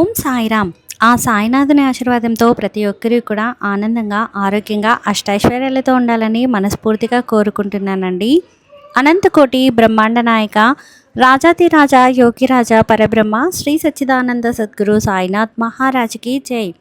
ఓం సాయిరామ్. ఆ సాయినాథుని ఆశీర్వాదంతో ప్రతి ఒక్కరూ కూడా ఆనందంగా ఆరోగ్యంగా అష్టైశ్వర్యాలతో ఉండాలని మనస్ఫూర్తిగా కోరుకుంటున్నానండి. అనంతకోటి బ్రహ్మాండ నాయక రాజాతిరాజా యోగిరాజా పరబ్రహ్మ శ్రీ సచ్చిదానంద సద్గురు సాయినాథ్ మహారాజ్కి జై.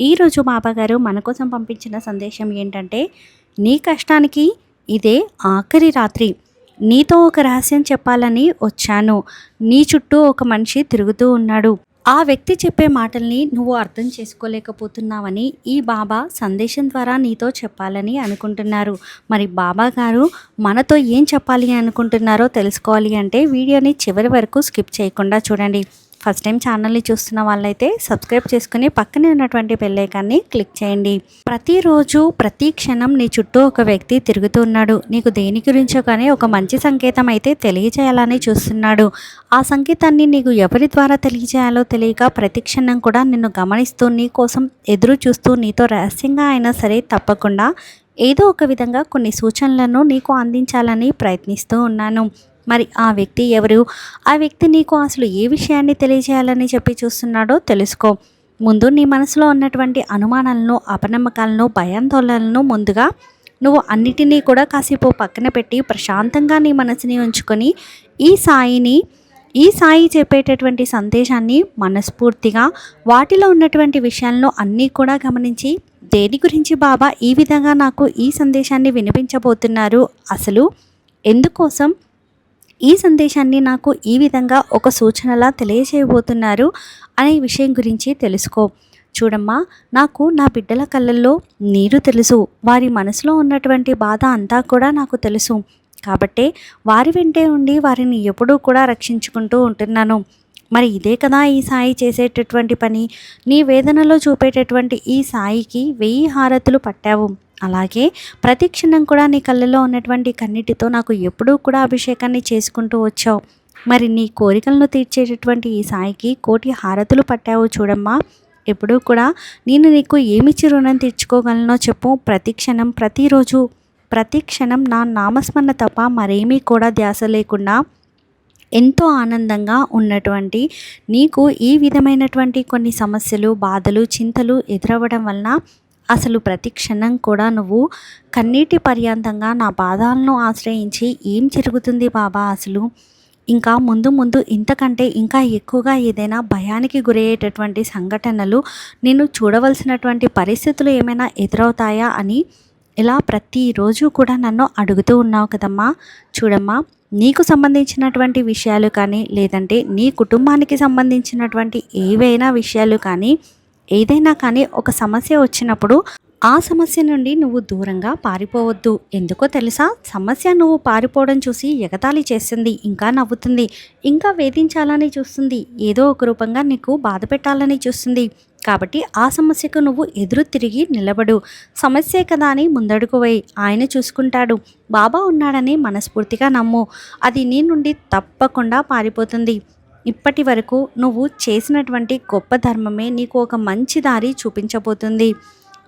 ఈరోజు బాబాగారు మన కోసం పంపించిన సందేశం ఏంటంటే నీ కష్టానికి ఇదే ఆఖరి రాత్రి. నీతో ఒక రహస్యం చెప్పాలని వచ్చాను. నీ చుట్టూ ఒక మనిషి తిరుగుతూ ఉన్నాడు. ఆ వ్యక్తి చెప్పే మాటల్ని నువ్వు అర్థం చేసుకోలేకపోతున్నావని ఈ బాబా సందేశం ద్వారా నీతో చెప్పాలని అనుకుంటున్నారు. మరి బాబా గారు మనతో ఏం చెప్పాలి అనుకుంటున్నారో తెలుసుకోవాలి అంటే వీడియోని చివరి వరకు స్కిప్ చేయకుండా చూడండి. ఫస్ట్ టైం ఛానల్ని చూస్తున్న వాళ్ళైతే సబ్స్క్రైబ్ చేసుకుని పక్కనే ఉన్నటువంటి బెల్లైకాన్ని క్లిక్ చేయండి. ప్రతిరోజు ప్రతి క్షణం నీ చుట్టూ ఒక వ్యక్తి తిరుగుతూ ఉన్నాడు. నీకు దేని గురించో కానీ ఒక మంచి సంకేతం అయితే తెలియజేయాలని చూస్తున్నాడు. ఆ సంకేతాన్ని నీకు ఎవరి ద్వారా తెలియజేయాలో తెలియక ప్రతి క్షణం కూడా నిన్ను గమనిస్తూ నీ కోసం ఎదురు చూస్తూ నీతో రహస్యంగా అయినా సరే తప్పకుండా ఏదో ఒక విధంగా కొన్ని సూచనలను నీకు అందించాలని ప్రయత్నిస్తూ ఉన్నాను. మరి ఆ వ్యక్తి ఎవరు? ఆ వ్యక్తి నీకు అసలు ఏ విషయాన్ని తెలియజేయాలని చెప్పి చూస్తున్నాడో తెలుసుకో. ముందు నీ మనసులో ఉన్నటువంటి అనుమానాలను అపనమ్మకాలను భయాందోళనలను ముందుగా నువ్వు అన్నిటినీ కూడా కాసేపు పక్కన పెట్టి ప్రశాంతంగా నీ మనసుని ఉంచుకొని ఈ సాయిని ఈ సాయి చెప్పేటటువంటి సందేశాన్ని మనస్ఫూర్తిగా వాటిలో ఉన్నటువంటి విషయాలను అన్నీ కూడా గమనించి దేని గురించి బాబా ఈ విధంగా నాకు ఈ సందేశాన్ని వినిపించబోతున్నారు? అసలు ఎందుకోసం ఈ సందేశాన్ని నాకు ఈ విధంగా ఒక సూచనలా తెలియజేయబోతున్నారు అనే విషయం గురించి తెలుసుకో. చూడమ్మా నాకు నా బిడ్డల కళ్ళల్లో నీరు తెలుసు. వారి మనసులో ఉన్నటువంటి బాధ అంతా కూడా నాకు తెలుసు. కాబట్టే వారి వెంటే ఉండి వారిని ఎప్పుడూ కూడా రక్షించుకుంటూ ఉంటున్నాను. మరి ఇదే కదా ఈ సాయి చేసేటటువంటి పని? నీ వేదనలో చూపేటటువంటి ఈ సాయికి వెయ్యి హారతులు పట్టావు. అలాగే ప్రతి క్షణం కూడా నీ కళ్ళలో ఉన్నటువంటి కన్నిటితో నాకు ఎప్పుడూ కూడా అభిషేకాన్ని చేసుకుంటూ వచ్చావు. మరి నీ కోరికలను తీర్చేటటువంటి ఈ సాయికి కోటి హారతులు పట్టావు చూడమ్మా. ఎప్పుడూ కూడా నేను నీకు ఏమిచ్చి రుణం తీర్చుకోగలనో చెప్పు. ప్రతి క్షణం ప్రతిరోజు ప్రతి క్షణం నా నామస్మరణ తప్ప మరేమీ కూడా ధ్యాస లేకుండా ఎంతో ఆనందంగా ఉన్నటువంటి నీకు ఈ విధమైనటువంటి కొన్ని సమస్యలు బాధలు చింతలు ఎదురవ్వడం వలన అసలు ప్రతి క్షణం కూడా నువ్వు కన్నీటి పర్యంతంగా నా పాదాలను ఆశ్రయించి ఏం జరుగుతుంది బాబా అసలు? ఇంకా ముందు ముందు ఇంతకంటే ఇంకా ఎక్కువగా ఏదైనా భయానికి గురయ్యేటటువంటి సంఘటనలు నేను చూడవలసినటువంటి పరిస్థితులు ఏమైనా ఎదురవుతాయా అని ఇలా ప్రతిరోజు కూడా నన్ను అడుగుతూ ఉన్నావు కదమ్మా. చూడమ్మా నీకు సంబంధించినటువంటి విషయాలు కానీ లేదంటే నీ కుటుంబానికి సంబంధించినటువంటి ఏవైనా విషయాలు కానీ ఏదైనా కానీ ఒక సమస్య వచ్చినప్పుడు ఆ సమస్య నుండి నువ్వు దూరంగా పారిపోవద్దు. ఎందుకో తెలుసా? సమస్య నువ్వు పారిపోవడం చూసి ఎగతాళి చేస్తుంది ఇంకా నవ్వుతుంది ఇంకా వేధించాలని చూస్తుంది ఏదో ఒక రూపంగా నీకు బాధ పెట్టాలని చూస్తుంది. కాబట్టి ఆ సమస్యకు నువ్వు ఎదురు తిరిగి నిలబడు. సమస్యే కదా అని ముందడుగు ఆయన చూసుకుంటాడు. బాబా ఉన్నాడని మనస్ఫూర్తిగా నమ్ము. అది నీ నుండి తప్పకుండా పారిపోతుంది. ఇప్పటి వరకు నువ్వు చేసినటువంటి గొప్ప ధర్మమే నీకు ఒక మంచి దారి చూపించబోతుంది.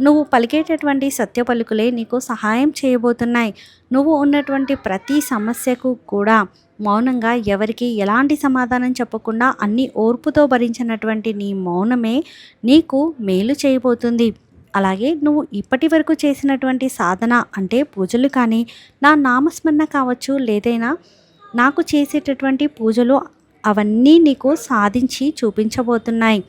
నువ్వు పలికేటటువంటి సత్య పలుకులే నీకు సహాయం చేయబోతున్నాయి. నువ్వు ఉన్నటువంటి ప్రతి సమస్యకు కూడా మౌనంగా ఎవరికి ఎలాంటి సమాధానం చెప్పకుండా అన్ని ఓర్పుతో భరించినటువంటి నీ మౌనమే నీకు మేలు చేయబోతుంది. అలాగే నువ్వు ఇప్పటి వరకు చేసినటువంటి సాధన అంటే పూజలు కానీ నా నామస్మరణ కావచ్చు లేదైనా నాకు చేసేటటువంటి పూజలు అవన్నీ నీకు సాధించి చూపించబోతున్నాయి.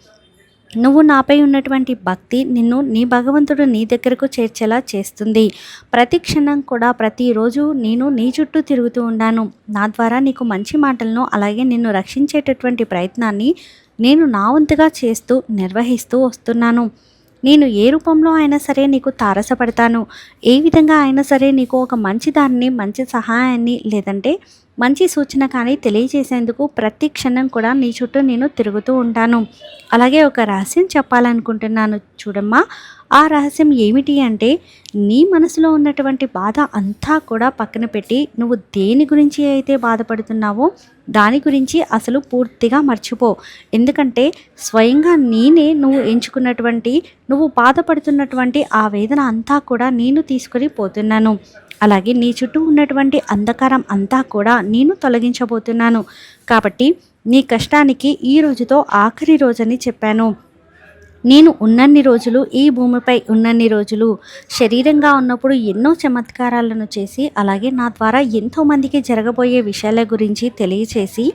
నువ్వు నాపై ఉన్నటువంటి భక్తి నిన్ను నీ భగవంతుడు నీ దగ్గరకు చేర్చేలా చేస్తుంది. ప్రతి క్షణం కూడా ప్రతిరోజు నేను నీ చుట్టూ తిరుగుతూ ఉన్నాను. నా ద్వారా నీకు మంచి మాటలను అలాగే నిన్ను రక్షించేటటువంటి ప్రయత్నాన్ని నేను నా వంతుగా చేస్తూ నిర్వహిస్తూ వస్తున్నాను. నేను ఏ రూపంలో అయినా సరే నీకు తారసపడతాను. ఏ విధంగా అయినా సరే నీకు ఒక మంచి దాన్ని మంచి సహాయాన్ని లేదంటే మంచి సూచన కానీ తెలియజేసేందుకు ప్రతి క్షణం కూడా నీ చుట్టూ నేను తిరుగుతూ ఉంటాను. అలాగే ఒక రహస్యం చెప్పాలనుకుంటున్నాను చూడమ్మా. ఆ రహస్యం ఏమిటి అంటే నీ మనసులో ఉన్నటువంటి బాధ అంతా కూడా పక్కన పెట్టి నువ్వు దేని గురించి అయితే బాధపడుతున్నావో దాని గురించి అసలు పూర్తిగా మర్చిపో. ఎందుకంటే స్వయంగా నేనే నువ్వు ఎంచుకున్నటువంటి నువ్వు బాధపడుతున్నటువంటి ఆ వేదన అంతా కూడా నేను తీసుకొని పోతున్నాను. అలాగే నీ చుట్టూ ఉన్నటువంటి అంధకారం అంతా కూడా నేను తొలగించబోతున్నాను. కాబట్టి నీ కష్టానికి ఈ రోజుతో ఆఖరి రోజని చెప్పాను. నేను ఉన్నన్ని రోజులు ఈ భూమిపై ఉన్నన్ని రోజులు శరీరంగా ఉన్నప్పుడు ఎన్నో చమత్కారాలను చేసి అలాగే నా ద్వారా ఎంతోమందికి జరగబోయే విషయాల గురించి తెలియచేసి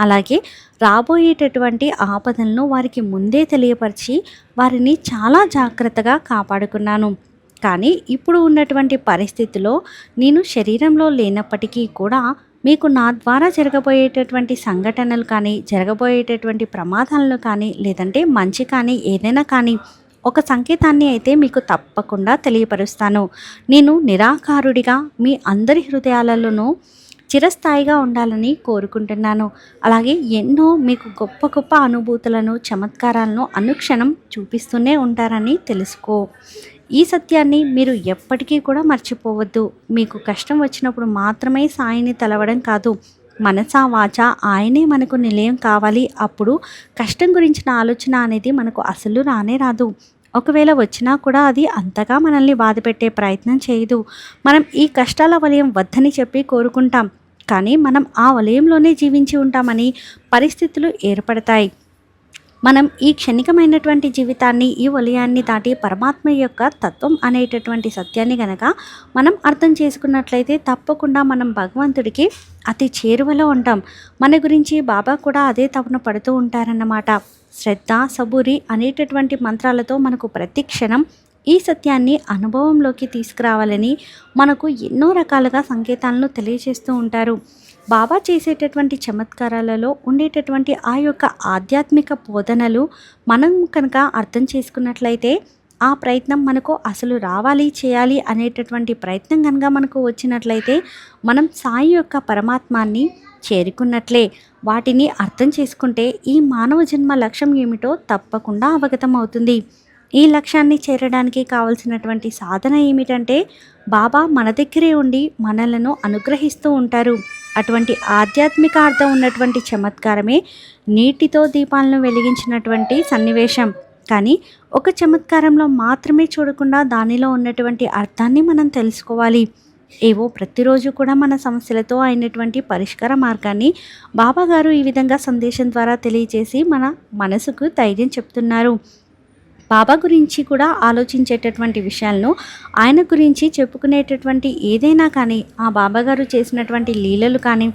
అలాగే రాబోయేటటువంటి ఆపదలను వారికి ముందే తెలియపరిచి వారిని చాలా జాగ్రత్తగా కాపాడుకున్నాను. కానీ ఇప్పుడు ఉన్నటువంటి పరిస్థితిలో నేను శరీరంలో లేనప్పటికీ కూడా మీకు నా ద్వారా జరగబోయేటటువంటి సంఘటనలు కానీ జరగబోయేటటువంటి ప్రమాదాలను కానీ లేదంటే మంచి కానీ ఏదైనా కానీ ఒక సంకేతాన్ని అయితే మీకు తప్పకుండా తెలియపరుస్తాను. నేను నిరాకారుడిగా మీ అందరి హృదయాలలోనూ చిరస్థాయిగా ఉండాలని కోరుకుంటున్నాను. అలాగే ఎన్నో మీకు గొప్ప గొప్ప అనుభూతులను చమత్కారాలను అనుక్షణం చూపిస్తూనే ఉంటారని తెలుసుకో. ఈ సత్యాన్ని మీరు ఎప్పటికీ కూడా మర్చిపోవద్దు. మీకు కష్టం వచ్చినప్పుడు మాత్రమే సాయిని తలవడం కాదు. మనసా వాచ ఆయనే మనకు నిలయం కావాలి. అప్పుడు కష్టం గురించిన ఆలోచన అనేది మనకు అసలు రానే రాదు. ఒకవేళ వచ్చినా కూడా అది అంతగా మనల్ని బాధపెట్టే ప్రయత్నం చేయదు. మనం ఈ కష్టాల వలయం వద్దని చెప్పి కోరుకుంటాం. కానీ మనం ఆ వలయంలోనే జీవించి ఉంటామని పరిస్థితులు ఏర్పడతాయి. మనం ఈ క్షణికమైనటువంటి జీవితాన్ని ఈ వలయాన్ని దాటి పరమాత్మ యొక్క తత్వం అనేటటువంటి సత్యాన్ని గనక మనం అర్థం చేసుకున్నట్లయితే తప్పకుండా మనం భగవంతుడికి అతి చేరువలో ఉంటాం. మన గురించి బాబా కూడా అదే తపన పడుతూ ఉంటారన్నమాట. శ్రద్ధ సబూరి అనేటటువంటి మంత్రాలతో మనకు ప్రతి క్షణం ఈ సత్యాన్ని అనుభవంలోకి తీసుకురావాలని మనకు ఎన్నో రకాలుగా సంకేతాలను తెలియజేస్తూ ఉంటారు. బాబా చేసేటటువంటి చమత్కారాలలో ఉండేటటువంటి ఆ యొక్క ఆధ్యాత్మిక బోధనలు మనం కనుక అర్థం చేసుకున్నట్లయితే ఆ ప్రయత్నం మనకు అసలు రావాలి చేయాలి అనేటటువంటి ప్రయత్నం కనుక మనకు వచ్చినట్లయితే మనం సాయి యొక్క పరమాత్మాన్ని చేరుకున్నట్లే. వాటిని అర్థం చేసుకుంటే ఈ మానవ జన్మ లక్ష్యం ఏమిటో తప్పకుండా అవగతం అవుతుంది ఈ లక్ష్యాన్ని చేరడానికి కావలసినటువంటి సాధన ఏమిటంటే బాబా మన దగ్గరే ఉండి మనలను అనుగ్రహిస్తూ ఉంటారు. అటువంటి ఆధ్యాత్మిక అర్థం ఉన్నటువంటి చమత్కారమే నీటితో దీపాలను వెలిగించినటువంటి సన్నివేశం. కానీ ఒక చమత్కారంలో మాత్రమే చూడకుండా దానిలో ఉన్నటువంటి అర్థాన్ని మనం తెలుసుకోవాలి. ఏవో ప్రతిరోజు కూడా మన సమస్యలతో అయినటువంటి పరిష్కార మార్గాన్ని బాబాగారు ఈ విధంగా సందేశం ద్వారా తెలియజేసి మన మనసుకు ధైర్యం చెప్తున్నారు. బాబా గురించి కూడా ఆలోచించేటటువంటి విషయాలను ఆయన గురించి చెప్పుకునేటటువంటి ఏదైనా కానీ ఆ బాబాగారు చేసినటువంటి లీలలు కానీ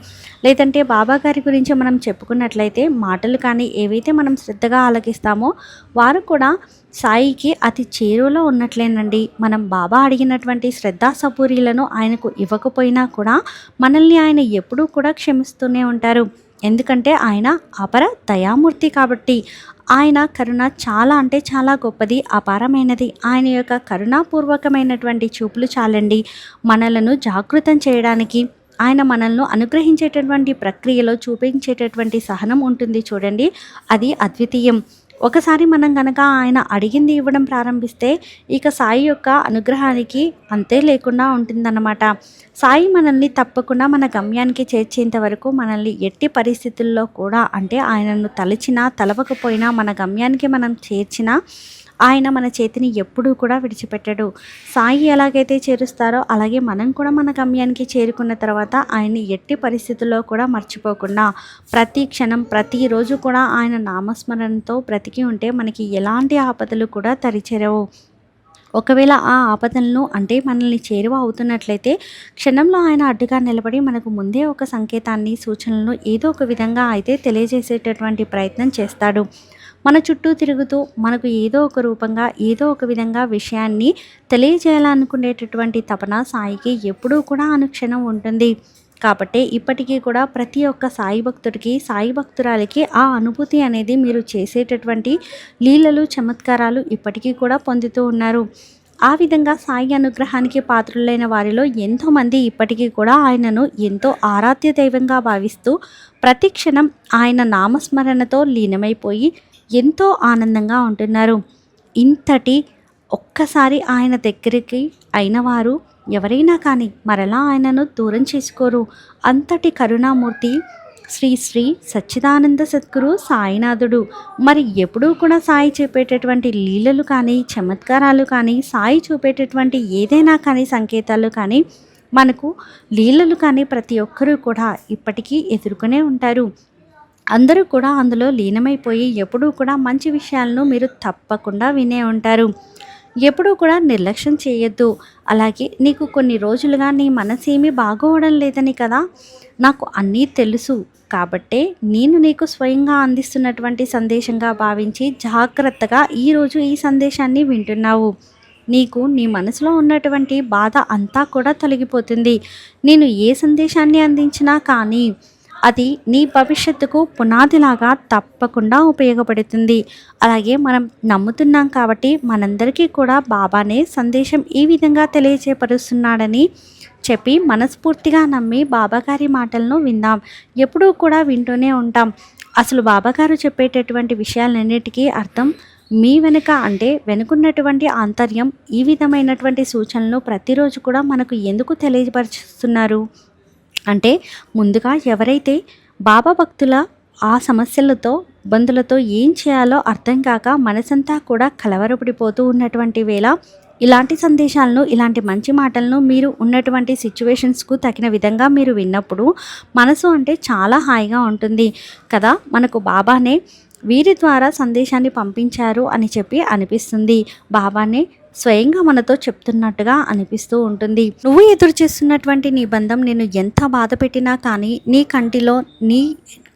లేదంటే బాబాగారి గురించి మనం చెప్పుకున్నట్లయితే మాటలు కానీ ఏవైతే మనం శ్రద్ధగా ఆలకిస్తామో వారు కూడా సాయికి అతి చేరువలో ఉన్నట్లేనండి. మనం బాబా అడిగినటువంటి శ్రద్ధా సపూరీలను ఆయనకు ఇవ్వకపోయినా కూడా మనల్ని ఆయన ఎప్పుడూ కూడా క్షమిస్తూనే ఉంటారు. ఎందుకంటే ఆయన అపర దయామూర్తి కాబట్టి. ఆయన కరుణ చాలా అంటే చాలా గొప్పది అపారమైనది. ఆయన యొక్క కరుణాపూర్వకమైనటువంటి చూపులు చాలండి. మనలను జాగృతం చేయడానికి ఆయన మనల్ని అనుగ్రహించేటటువంటి ప్రక్రియలో చూపించేటటువంటి సహనం ఉంటుంది చూడండి. అది అద్వితీయం. ఒకసారి మనం కనుక ఆయన అడిగింది ఇవ్వడం ప్రారంభిస్తే ఇక సాయి యొక్క అనుగ్రహానికి అంతే లేకుండా ఉంటుందన్నమాట. సాయి మనల్ని తప్పకుండా మన గమ్యానికి చేర్చేంత వరకు మనల్ని ఎట్టి పరిస్థితుల్లో కూడా అంటే ఆయనను తలచినా తలవకపోయినా మన గమ్యానికి మనం చేర్చినా ఆయన మన చేతిని ఎప్పుడూ కూడా విడిచిపెట్టడు. సాయి ఎలాగైతే చేరుస్తారో అలాగే మనం కూడా మన గమ్యానికి చేరుకున్న తర్వాత ఆయన్ని ఎట్టి పరిస్థితుల్లో కూడా మర్చిపోకుండా ప్రతి క్షణం ప్రతిరోజు కూడా ఆయన నామస్మరణతో బ్రతికి ఉంటే మనకి ఎలాంటి ఆపదలు కూడా తరిచేరవు. ఒకవేళ ఆ ఆపదలను అంటే మనల్ని చేరువ అవుతున్నట్లయితే క్షణంలో ఆయన అడ్డుగా నిలబడి మనకు ముందే ఒక సంకేతాన్ని సూచనలను ఏదో ఒక విధంగా అయితే తెలియజేసేటటువంటి ప్రయత్నం చేస్తాడు. మన చుట్టూ తిరుగుతూ మనకు ఏదో ఒక రూపంగా ఏదో ఒక విధంగా విషయాన్ని తెలియజేయాలనుకునేటటువంటి తపన సాయికి ఎప్పుడూ కూడా అనుక్షణం ఉంటుంది. కాబట్టి ఇప్పటికీ కూడా ప్రతి ఒక్క సాయి భక్తుడికి సాయి భక్తురాలికి ఆ అనుభూతి అనేది మీరు చేసేటటువంటి లీలలు చమత్కారాలు ఇప్పటికీ కూడా పొందుతూ ఉన్నారు. ఆ విధంగా సాయి అనుగ్రహానికి పాత్రులైన వారిలో ఎంతోమంది ఇప్పటికీ కూడా ఆయనను ఎంతో ఆరాధ్య దైవంగా భావిస్తూ ప్రతి క్షణం ఆయన నామస్మరణతో లీనమైపోయి ఎంతో ఆనందంగా ఉంటున్నారు. ఇంతటి ఒక్కసారి ఆయన దగ్గరికి అయిన వారు ఎవరైనా కానీ మరలా ఆయనను దూరం చేసుకోరు. అంతటి కరుణామూర్తి శ్రీ శ్రీ సచ్చిదానంద సద్గురు సాయినాథుడు. మరి ఎప్పుడూ కూడా సాయి చూపేటటువంటి లీలలు కానీ చమత్కారాలు కానీ సాయి చూపేటటువంటి ఏదైనా కానీ సంకేతాలు కానీ మనకు లీలలు కానీ ప్రతి ఒక్కరూ కూడా ఇప్పటికీ ఎదుర్కొనే ఉంటారు. అందరూ కూడా అందులో లీనమైపోయి ఎప్పుడూ కూడా మంచి విషయాలను మీరు తప్పకుండా వినే ఉంటారు. ఎప్పుడూ కూడా నిర్లక్ష్యం చేయొద్దు. అలాగే నీకు కొన్ని రోజులుగా నీ మనసేమీ బాగోవడం లేదని కదా? నాకు అన్నీ తెలుసు. కాబట్టే నేను నీకు స్వయంగా అందిస్తున్నటువంటి సందేశంగా భావించి జాగ్రత్తగా ఈరోజు ఈ సందేశాన్ని వింటున్నావు. నీకు నీ మనసులో ఉన్నటువంటి బాధ అంతా కూడా తొలగిపోతుంది. నేను ఏ సందేశాన్ని అందించినా కానీ అది నీ భవిష్యత్తుకు పునాదిలాగా తప్పకుండా ఉపయోగపడుతుంది. అలాగే మనం నమ్ముతున్నాం కాబట్టి మనందరికీ కూడా బాబానే సందేశం ఈ విధంగా తెలియజేపరుస్తున్నాడని చెప్పి మనస్ఫూర్తిగా నమ్మి బాబాగారి మాటలను విందాం ఎప్పుడూ కూడా వింటూనే ఉంటాం. అసలు బాబాగారు చెప్పేటటువంటి విషయాలన్నిటికీ అర్థం మీ వెనుక అంటే వెనుకున్నటువంటి ఆంతర్యం ఈ విధమైనటువంటి సూచనలు ప్రతిరోజు కూడా మనకు ఎందుకు తెలియపరుస్తున్నారు? అంటే ముందుగా ఎవరైతే బాబా భక్తుల ఆ సమస్యలతో ఇబ్బందులతో ఏం చేయాలో అర్థం కాక మనసంతా కూడా కలవరపడిపోతూ ఉన్నటువంటి వేళ ఇలాంటి సందేశాలను ఇలాంటి మంచి మాటలను మీరు ఉన్నటువంటి సిచ్యువేషన్స్కు తగిన విధంగా మీరు విన్నప్పుడు మనసు అంటే చాలా హాయిగా ఉంటుంది. కదా? మనకు బాబానే వీరి ద్వారా సందేశాన్ని పంపించారు అని చెప్పి అనిపిస్తుంది. బాబానే స్వయంగా మనతో చెప్తున్నట్టుగా అనిపిస్తూ ఉంటుంది. నువ్వు ఎదురు చేస్తున్నటువంటి నీ బంధం నేను ఎంత బాధ పెట్టినా కానీ నీ కంటిలో నీ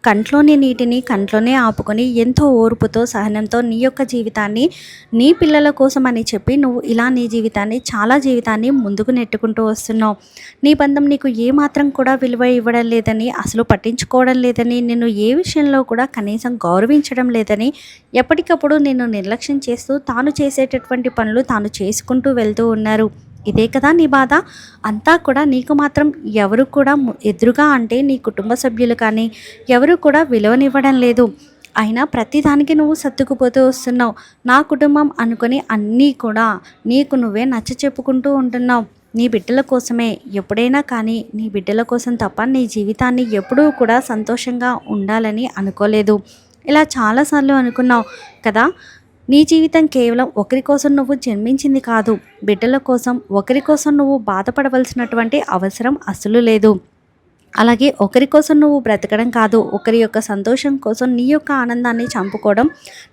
కంట్లోని నీటిని కంట్లోనే ఆపుకొని ఎంతో ఓర్పుతో సహనంతో నీ యొక్క జీవితాన్ని నీ పిల్లల కోసం అని చెప్పి నువ్వు ఇలా నీ జీవితాన్ని చాలా జీవితాన్ని ముందుకు నెట్టుకుంటూ వస్తున్నావు. నీ బంధం నీకు ఏమాత్రం కూడా విలువ ఇవ్వడం లేదని అసలు పట్టించుకోవడం లేదని నిన్ను ఏ విషయంలో కూడా కనీసం గౌరవించడం లేదని ఎప్పటికప్పుడు నిన్ను నిర్లక్ష్యం చేస్తూ తాను చేసేటటువంటి పనులు తాను చేసుకుంటూ వెళ్తూ ఉన్నారు. ఇదే కదా నీ బాధ? అంతా కూడా నీకు మాత్రం ఎవరు కూడా ఎదురుగా అంటే నీ కుటుంబ సభ్యులు కానీ ఎవరు కూడా విలువనివ్వడం లేదు. అయినా ప్రతిదానికి నువ్వు సర్దుకుపోతూ వస్తున్నావు. నా కుటుంబం అనుకొని అన్నీ కూడా నీకు నువ్వే నచ్చ చెప్పుకుంటూ ఉంటున్నావు. నీ బిడ్డల కోసమే ఎప్పుడైనా కానీ నీ బిడ్డల కోసం తప్ప నీ జీవితాన్ని ఎప్పుడూ కూడా సంతోషంగా ఉండాలని అనుకోలేదు. ఇలా చాలాసార్లు అనుకున్నావు కదా? నీ జీవితం కేవలం ఒకరి కోసం నువ్వు జన్మించింది కాదు. బిడ్డల కోసం ఒకరి కోసం నువ్వు బాధపడవలసినటువంటి అవసరం అసలు లేదు. అలాగే ఒకరి కోసం నువ్వు బ్రతకడం కాదు ఒకరి యొక్క సంతోషం కోసం నీ యొక్క ఆనందాన్ని చంపుకోవడం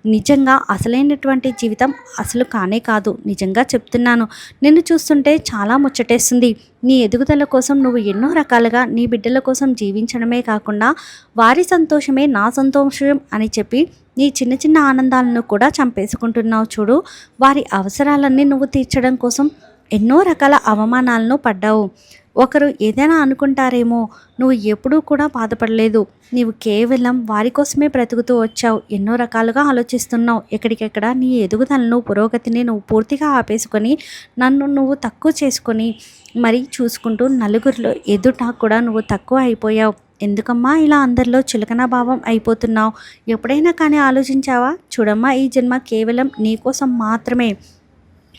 నిజంగా అసలైనటువంటి జీవితం అసలు కానే కాదు. నిజంగా చెప్తున్నాను నిన్ను చూస్తుంటే చాలా ముచ్చటేస్తుంది. నీ ఎదుగుదల కోసం నువ్వు ఎన్నో రకాలుగా నీ బిడ్డల కోసం జీవించడమే కాకుండా వారి సంతోషమే నా సంతోషం అని చెప్పి నీ చిన్న చిన్న ఆనందాలను కూడా చంపేసుకుంటున్నావు చూడు. వారి అవసరాలన్నీ నువ్వు తీర్చడం కోసం ఎన్నో రకాల అవమానాలను పడ్డావు. ఒకరు ఏదైనా అనుకుంటారేమో నువ్వు ఎప్పుడూ కూడా బాధపడలేదు. నీవు కేవలం వారి కోసమే బ్రతుకుతూ వచ్చావు. ఎన్నో రకాలుగా ఆలోచిస్తున్నావు. ఎక్కడికెక్కడ నీ ఎదుగుదలను పురోగతిని నువ్వు పూర్తిగా ఆపేసుకొని నన్ను నువ్వు తక్కువ చేసుకొని మరి చూసుకుంటూ నలుగురిలో ఎదుట కూడా నువ్వు తక్కువ అయిపోయావు. ఎందుకమ్మా ఇలా అందరిలో చులకన భావం అయిపోతున్నావు? ఎప్పుడైనా కానీ ఆలోచించావా? చూడమ్మా ఈ జన్మ కేవలం నీకోసం మాత్రమే.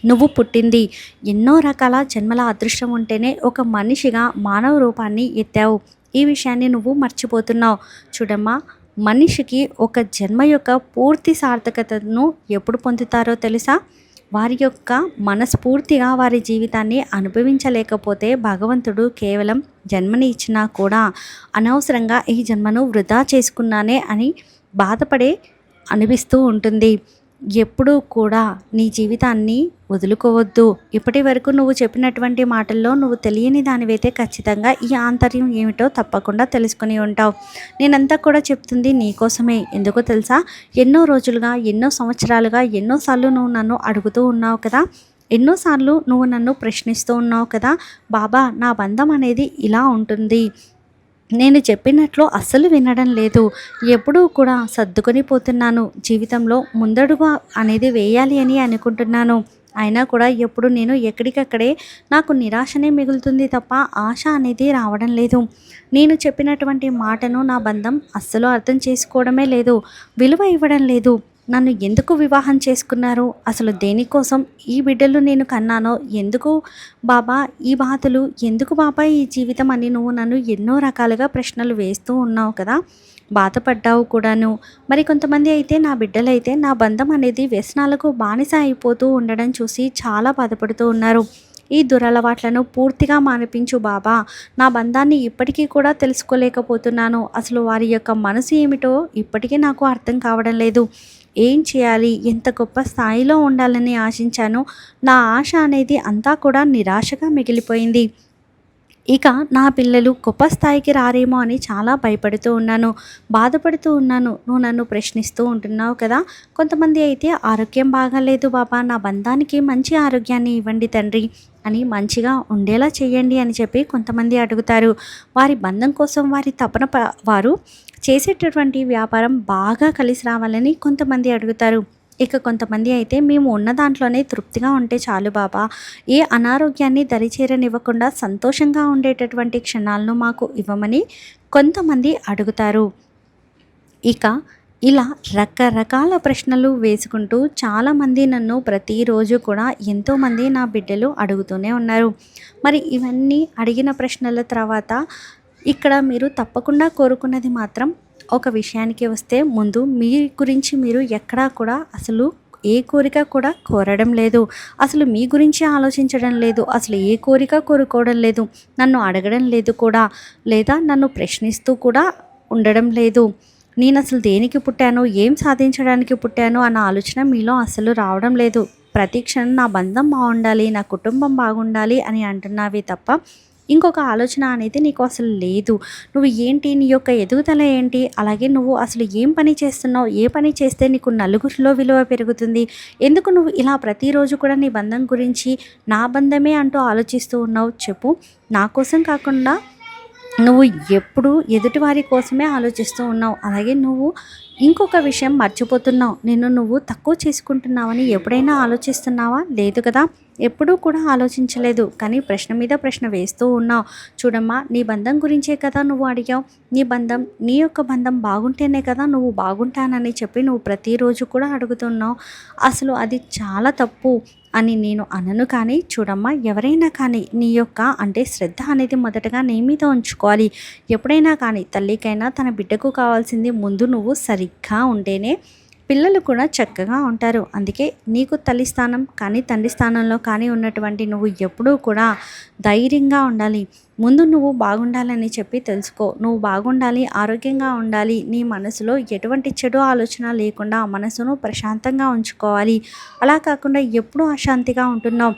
నువ్వు పుట్టింది. ఎన్నో రకాల జన్మల అదృష్టం ఉంటేనే ఒక మనిషిగా మానవ రూపాన్ని ఎత్తావు. ఈ విషయాన్ని నువ్వు మర్చిపోతున్నావు. చూడమ్మా మనిషికి ఒక జన్మ యొక్క పూర్తి సార్థకతను ఎప్పుడు పొందుతారో తెలుసా? వారి యొక్క మనస్ఫూర్తిగా వారి జీవితాన్ని అనుభవించలేకపోతే భగవంతుడు కేవలం జన్మని ఇచ్చినా కూడా అనవసరంగా ఈ జన్మను వృధా చేసుకున్నానే అని బాధపడే అనిపిస్తూ ఉంటుంది. ఎప్పుడూ కూడా నీ జీవితాన్ని వదులుకోవద్దు. ఇప్పటి వరకు నువ్వు చెప్పినటువంటి మాటల్లో నువ్వు తెలియని దానివైతే ఖచ్చితంగా ఈ ఆంతర్యం ఏమిటో తప్పకుండా తెలుసుకుని ఉంటావు. నేనంతా కూడా చెప్తుంది నీకోసమే ఎందుకో తెలుసా? ఎన్నో రోజులుగా ఎన్నో సంవత్సరాలుగా ఎన్నోసార్లు నువ్వు నన్ను అడుగుతూ ఉన్నావు కదా? ఎన్నోసార్లు నువ్వు నన్ను ప్రశ్నిస్తూ ఉన్నావు కదా? బాబా నా బంధం అనేది ఇలా ఉంటుంది. నేను చెప్పినట్లు అస్సలు వినడం లేదు. ఎప్పుడూ కూడా సర్దుకొని పోతున్నాను. జీవితంలో ముందడుగు అనేది వేయాలి అని అనుకుంటున్నాను. అయినా కూడా ఎప్పుడు నేను ఎక్కడికక్కడే నాకు నిరాశనే మిగులుతుంది తప్ప ఆశ అనేది రావడం లేదు. నేను చెప్పినటువంటి మాటను నా బంధం అస్సలు అర్థం చేసుకోవడమే లేదు. విలువ ఇవ్వడం లేదు. నన్ను ఎందుకు వివాహం చేసుకున్నారు? అసలు దేనికోసం ఈ బిడ్డలు నేను కన్నానో? ఎందుకు బాబా ఈ బాధలు? ఎందుకు బాబా ఈ జీవితం అని నువ్వు నన్ను ఎన్నో రకాలుగా ప్రశ్నలు వేస్తూ ఉన్నావు కదా? బాధపడ్డావు కూడాను. మరి కొంతమంది అయితే నా బిడ్డలైతే నా బంధం అనేది వ్యసనాలకు బానిస అయిపోతూ ఉండడం చూసి చాలా బాధపడుతూ ఉన్నారు. ఈ దురలవాట్లను పూర్తిగా మానిపించు బాబా. నా బంధాన్ని ఇప్పటికీ కూడా తెలుసుకోలేకపోతున్నాను. అసలు వారి యొక్క మనసు ఏమిటో ఇప్పటికీ నాకు అర్థం కావడం లేదు. ఏం చేయాలి? ఎంత గొప్ప స్థాయిలో ఉండాలని ఆశించానో నా ఆశ అనేది అంతా కూడా నిరాశగా మిగిలిపోయింది. ఇక నా పిల్లలు గొప్ప స్థాయికి రారేమో అని చాలా భయపడుతూ ఉన్నాను. బాధపడుతూ ఉన్నాను. నువ్వు నన్ను ప్రశ్నిస్తూ ఉంటున్నావు కదా? కొంతమంది అయితే ఆరోగ్యం బాగాలేదు బాబా నా బంధానికి మంచి ఆరోగ్యాన్ని ఇవ్వండి తండ్రి అని మంచిగా ఉండేలా చేయండి అని చెప్పి కొంతమంది అడుగుతారు. వారి బంధం కోసం వారి తపన ప- వారు చేసేటటువంటి వ్యాపారం బాగా కలిసి రావాలని కొంతమంది అడుగుతారు. ఇక కొంతమంది అయితే మేము ఉన్న దాంట్లోనే తృప్తిగా ఉంటే చాలు బాబా. ఏ అనారోగ్యాన్ని దరిచేరనివ్వకుండా సంతోషంగా ఉండేటటువంటి క్షణాలను మాకు ఇవ్వమని కొంతమంది అడుగుతారు. ఇక ఇలా రకరకాల ప్రశ్నలు వేసుకుంటూ చాలామంది నన్ను ప్రతిరోజు కూడా ఎంతోమంది నా బిడ్డలు అడుగుతూనే ఉన్నారు. మరి ఇవన్నీ అడిగిన ప్రశ్నల తర్వాత ఇక్కడ మీరు తప్పకుండా కోరుకున్నది మాత్రం ఒక విషయానికి వస్తే ముందు మీ గురించి మీరు ఎక్కడా కూడా అసలు ఏ కోరిక కూడా కోరడం లేదు. అసలు మీ గురించి ఆలోచించడం లేదు. అసలు ఏ కోరిక కోరుకోవడం లేదు. నన్ను అడగడం లేదు కూడా లేదా నన్ను ప్రశ్నిస్తూ కూడా ఉండడం లేదు. నేను అసలు దేనికి పుట్టాను? ఏం సాధించడానికి పుట్టాను? అన్న ఆలోచన మీలో అసలు రావడం లేదు. ప్రతి క్షణం నా బంధం బాగుండాలి నా కుటుంబం బాగుండాలి అని అంటున్నావే తప్ప ఇంకొక ఆలోచన అనేది నీకు అసలు లేదు. నువ్వు ఏంటి? నీ యొక్క ఎదుగుదల ఏంటి? అలాగే నువ్వు అసలు ఏం పని చేస్తున్నావు? ఏ పని చేస్తే నీకు నలుగురిలో విలువ పెరుగుతుంది? ఎందుకు నువ్వు ఇలా ప్రతిరోజు కూడా నీ బంధం గురించి నా బంధమే అంటూ ఆలోచిస్తూ ఉన్నావు? చెప్పు. నా కోసం కాకుండా నువ్వు ఎప్పుడు ఎదుటివారి కోసమే ఆలోచిస్తూ ఉన్నావు. అలాగే నువ్వు ఇంకొక విషయం మర్చిపోతున్నావు. నిన్ను నువ్వు తక్కువ చేసుకుంటున్నావని ఎప్పుడైనా ఆలోచిస్తున్నావా? లేదు కదా. ఎప్పుడూ కూడా ఆలోచించలేదు. కానీ ప్రశ్న మీద ప్రశ్న వేస్తూ ఉన్నావు. చూడమ్మా నీ బంధం గురించే కదా నువ్వు అడిగావు. నీ బంధం నీ యొక్క బంధం బాగుంటేనే కదా నువ్వు బాగుంటానని చెప్పి నువ్వు ప్రతిరోజు కూడా అడుగుతున్నావు. అసలు అది చాలా తప్పు. అని నేను అనను కానీ చూడమ్మా ఎవరైనా కానీ నీ యొక్క అంటే శ్రద్ధ అనేది మొదటగా నీ మీద ఉంచుకోవాలి. ఎప్పుడైనా కానీ తల్లికైనా తన బిడ్డకు కావాల్సింది ముందు నువ్వు సరిగ్గా ఉంటేనే పిల్లలు కూడా చక్కగా ఉంటారు. అందుకే నీకు తల్లి స్థానం కానీ తండ్రి స్థానంలో కానీ ఉన్నటువంటి నువ్వు ఎప్పుడూ కూడా ధైర్యంగా ఉండాలి. ముందు నువ్వు బాగుండాలని చెప్పి తెలుసుకో. నువ్వు బాగుండాలి ఆరోగ్యంగా ఉండాలి. నీ మనసులో ఎటువంటి చెడు ఆలోచన లేకుండా మనసును ప్రశాంతంగా ఉంచుకోవాలి. అలా కాకుండా ఎప్పుడూ అశాంతిగా ఉంటున్నావు.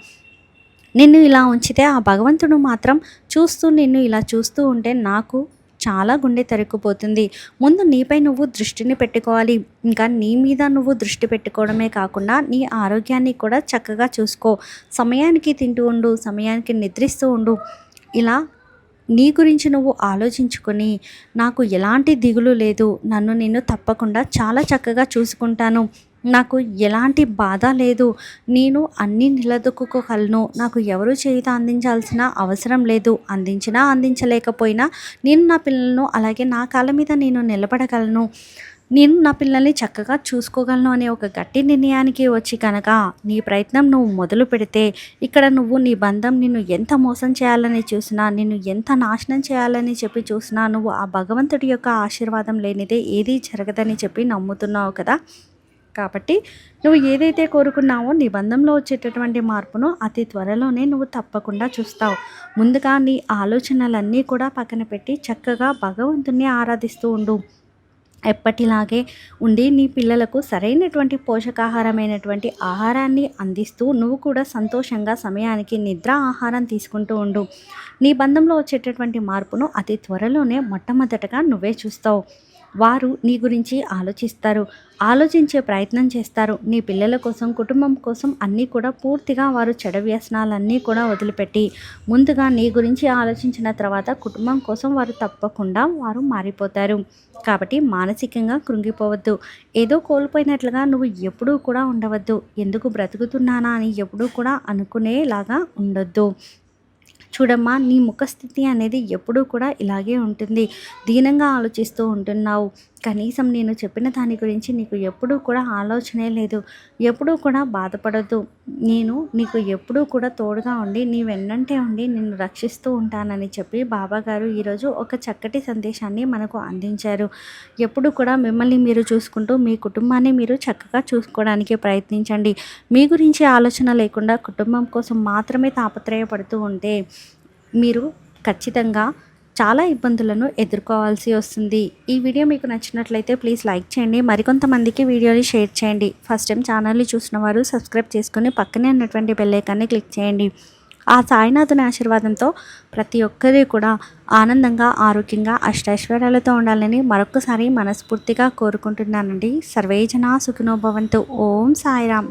నిన్ను ఇలా ఉంచితే ఆ భగవంతుడు మాత్రం చూస్తూ నిన్ను ఇలా చూస్తూ ఉంటే నాకు చాలా గుండె తరుక్కుపోతుంది. ముందు నీపై నువ్వు దృష్టిని పెట్టుకోవాలి. ఇంకా నీ మీద నువ్వు దృష్టి పెట్టుకోవడమే కాకుండా నీ ఆరోగ్యాన్ని కూడా చక్కగా చూసుకో. సమయానికి తింటూ ఉండు సమయానికి నిద్రిస్తూ ఉండు. ఇలా నీ గురించి నువ్వు ఆలోచించుకొని నాకు ఎలాంటి దిగులు లేదు. నన్ను నేను తప్పకుండా చాలా చక్కగా చూసుకుంటాను. నాకు ఎలాంటి బాధ లేదు. నేను అన్నీ నిలదొక్కుకోగలను. నాకు ఎవరు చేయుత అందించాల్సిన అవసరం లేదు. అందించినా అందించలేకపోయినా నేను నా పిల్లలను అలాగే నా కాళ్ళ మీద నేను నిలబడగలను. నేను నా పిల్లల్ని చక్కగా చూసుకోగలను అనే ఒక గట్టి నిర్ణయానికి వచ్చి కనుక నీ ప్రయత్నం నువ్వు మొదలు పెడితే ఇక్కడ నువ్వు నీ బంధం నిన్ను ఎంత మోసం చేయాలని చూసినా నిన్ను ఎంత నాశనం చేయాలని చెప్పి చూసినా నువ్వు ఆ భగవంతుడి యొక్క ఆశీర్వాదం లేనిదే ఏదీ జరగదని చెప్పి నమ్ముతున్నావు కదా? కాబట్టి నువ్వు ఏదైతే కోరుకున్నావో నీ బంధంలో వచ్చేటటువంటి మార్పును అతి త్వరలోనే నువ్వు తప్పకుండా చూస్తావు. ముందుగా నీ ఆలోచనలన్నీ కూడా పక్కన పెట్టి చక్కగా భగవంతుణ్ణి ఆరాధిస్తూ ఉండు. ఎప్పటిలాగే ఉండి నీ పిల్లలకు సరైనటువంటి పోషకాహారమైనటువంటి ఆహారాన్ని అందిస్తూ నువ్వు కూడా సంతోషంగా సమయానికి నిద్ర ఆహారం తీసుకుంటూ ఉండు. నీ బంధంలో వచ్చేటటువంటి మార్పును అతి త్వరలోనే మొట్టమొదటగా నువ్వే చూస్తావు. వారు నీ గురించి ఆలోచిస్తారు. ఆలోచించే ప్రయత్నం చేస్తారు. నీ పిల్లల కోసం కుటుంబం కోసం అన్నీ కూడా పూర్తిగా వారు చెడ వ్యసనాలన్నీ కూడా వదిలిపెట్టి ముందుగా నీ గురించి ఆలోచించిన తర్వాత కుటుంబం కోసం వారు తప్పకుండా వారు మారిపోతారు. కాబట్టి మానసికంగా కృంగిపోవద్దు. ఏదో కోల్పోయినట్లుగా నువ్వు ఎప్పుడూ కూడా ఉండవద్దు. ఎందుకు బ్రతుకుతున్నానా అని ఎప్పుడూ కూడా అనుకునేలాగా ఉండొద్దు. చూడమ్మా నీ ముఖస్థితి అనేది ఎప్పుడూ కూడా ఇలాగే ఉంటుంది. దీనంగా ఆలోచిస్తూ ఉంటున్నావు. కనీసం నేను చెప్పిన దాని గురించి నీకు ఎప్పుడూ కూడా ఆలోచనే లేదు. ఎప్పుడూ కూడా బాధపడద్దు. నేను నీకు ఎప్పుడూ కూడా తోడుగా ఉండి నీ వెన్నంటే ఉండి నిన్ను రక్షిస్తూ ఉంటానని చెప్పి బాబాగారు ఈరోజు ఒక చక్కటి సందేశాన్ని మనకు అందించారు. ఎప్పుడు కూడా మిమ్మల్ని మీరు చూసుకుంటూ మీ కుటుంబాన్ని మీరు చక్కగా చూసుకోవడానికి ప్రయత్నించండి. మీ గురించి ఆలోచన లేకుండా కుటుంబం కోసం మాత్రమే తాపత్రయపడుతూ ఉంటే మీరు ఖచ్చితంగా చాలా ఇబ్బందులను ఎదుర్కోవాల్సి వస్తుంది. ఈ వీడియో మీకు నచ్చినట్లయితే ప్లీజ్ లైక్ చేయండి. మరికొంతమందికి వీడియోని షేర్ చేయండి. ఫస్ట్ టైం ఛానల్ని చూసిన వారు సబ్స్క్రైబ్ చేసుకుని పక్కనే ఉన్నటువంటి బెల్లైకాన్ని క్లిక్ చేయండి. ఆ సాయినాథుని ఆశీర్వాదంతో ప్రతి ఒక్కరి కూడా ఆనందంగా ఆరోగ్యంగా అష్టైశ్వర్యాలతో ఉండాలని మరొకసారి మనస్ఫూర్తిగా కోరుకుంటున్నానండి. సర్వేజన సుఖినోభవంతు ఓం సాయిరామ్.